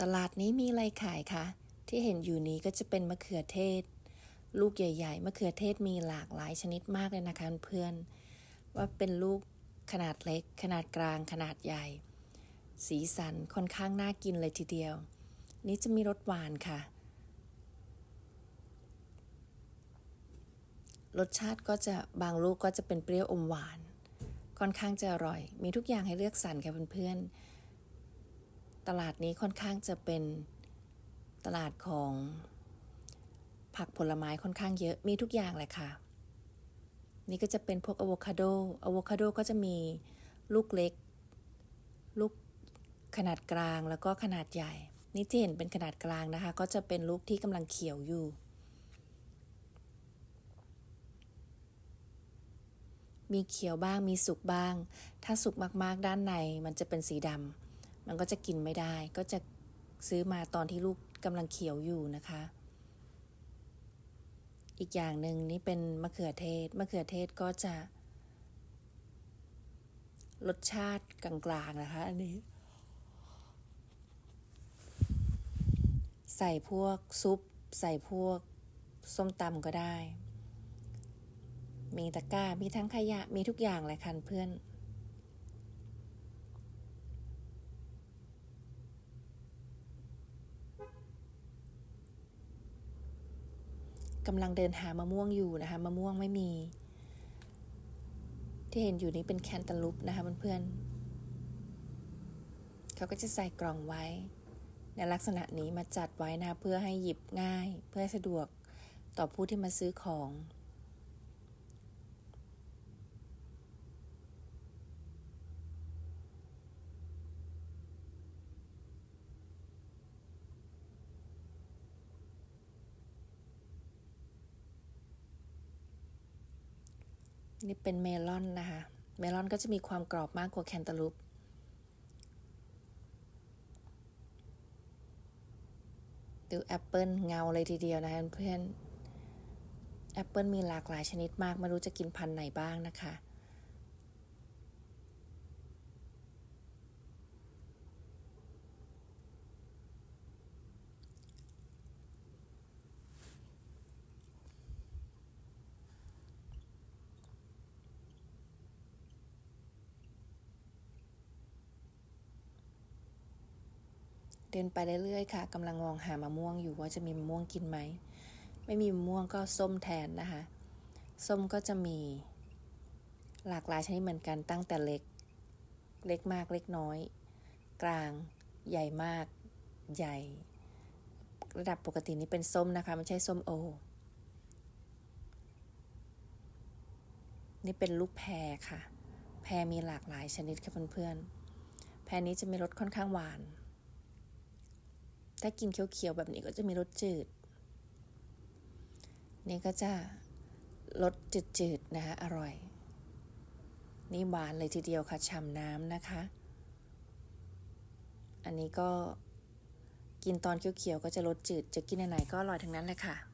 ตลาดนี้มีอะไรขายคะ ที่เห็นอยู่นี้ก็จะเป็นมะเขือเทศ ลูกใหญ่ๆ มะเขือเทศมีหลากหลายชนิดมากเลยนะคะเพื่อน ว่าเป็นลูกขนาดเล็ก ขนาดกลาง ขนาดใหญ่ สีสันค่อนข้างน่ากินเลยทีเดียว นี้จะมีรสหวานค่ะ รสชาติก็จะบางลูกก็จะเป็นเปรี้ยวอมหวาน ค่อนข้างจะอร่อย มีทุกอย่างให้เลือกสรรค่ะเพื่อนๆ ตลาดนี้ค่อนข้างจะเป็นตลาดของผักผลไม้ค่อนข้างเยอะมีทุกอย่างเลยค่ะ นี่ก็จะเป็นพวกอะโวคาโดอะโวคาโดก็จะมีลูกเล็ก ลูกขนาดกลางแล้วก็ขนาดใหญ่ นี่ที่เห็นเป็นขนาดกลางนะคะ ก็จะเป็นลูกที่กำลังเขียวอยู่ มีเขียวบ้างมีสุกบ้าง ถ้าสุกมากๆด้านในมันจะเป็นสีดำ มันก็จะกินไม่ได้ ก็จะซื้อมาตอนที่ลูกกำลังเขียวอยู่นะคะ อีกอย่างหนึ่งนี่เป็นมะเขือเทศ มะเขือเทศก็จะ รสชาติกลางๆนะคะ อันนี้ ใส่พวกซุป ใส่พวกส้มตำก็ได้ มีตะกร้า มีทั้งขยะ มีทุกอย่างเลยค่ะเพื่อน กำลังเดินหามะม่วงอยู่นะคะมะม่วงไม่มี ที่เห็นอยู่นี้เป็นแคนตาลูปนะคะเพื่อนๆเขาก็จะใส่กล่องไว้ ในลักษณะนี้มาจัดไว้นะเพื่อให้หยิบง่าย เพื่อสะดวกต่อผู้ที่มาซื้อของ นี่เป็นเมลอนนะคะ เมลอนก็จะมีความกรอบมากกว่าแคนตาลูปดูแอปเปิลเงาเลยทีเดียวนะคะเพื่อนแอปเปิลมีหลากหลายชนิดมาก ไม่รู้จะกินพันธุ์ไหนบ้างนะคะ เดินไปเรื่อยๆค่ะกำลังมองหามะม่วงอยู่ว่าจะมีมะม่วงกินไหม ไม่มีมะม่วงก็ส้มแทนนะคะ ส้มก็จะมี หลากหลายชนิดเหมือนกันตั้งแต่เล็ก เล็กมากเล็กน้อย กลางใหญ่มาก ใหญ่ ระดับปกตินี้เป็นส้มนะคะไม่ใช่ส้มโอ นี่เป็นลูกแพรค่ะ แพรมีหลากหลายชนิดค่ะเพื่อนๆแพรนี้จะมีรสค่อนข้างหวาน ถ้ากินเขียวๆแบบนี้ก็จะมีรสจืด นี่ก็จะรสจืดๆนะคะอร่อย นี่หวานเลยทีเดียวค่ะฉ่ำน้ำนะคะ อันนี้ก็กินตอนเขียวๆก็จะรสจืด จะกินอันไหนก็อร่อยทั้งนั้นเลยค่ะ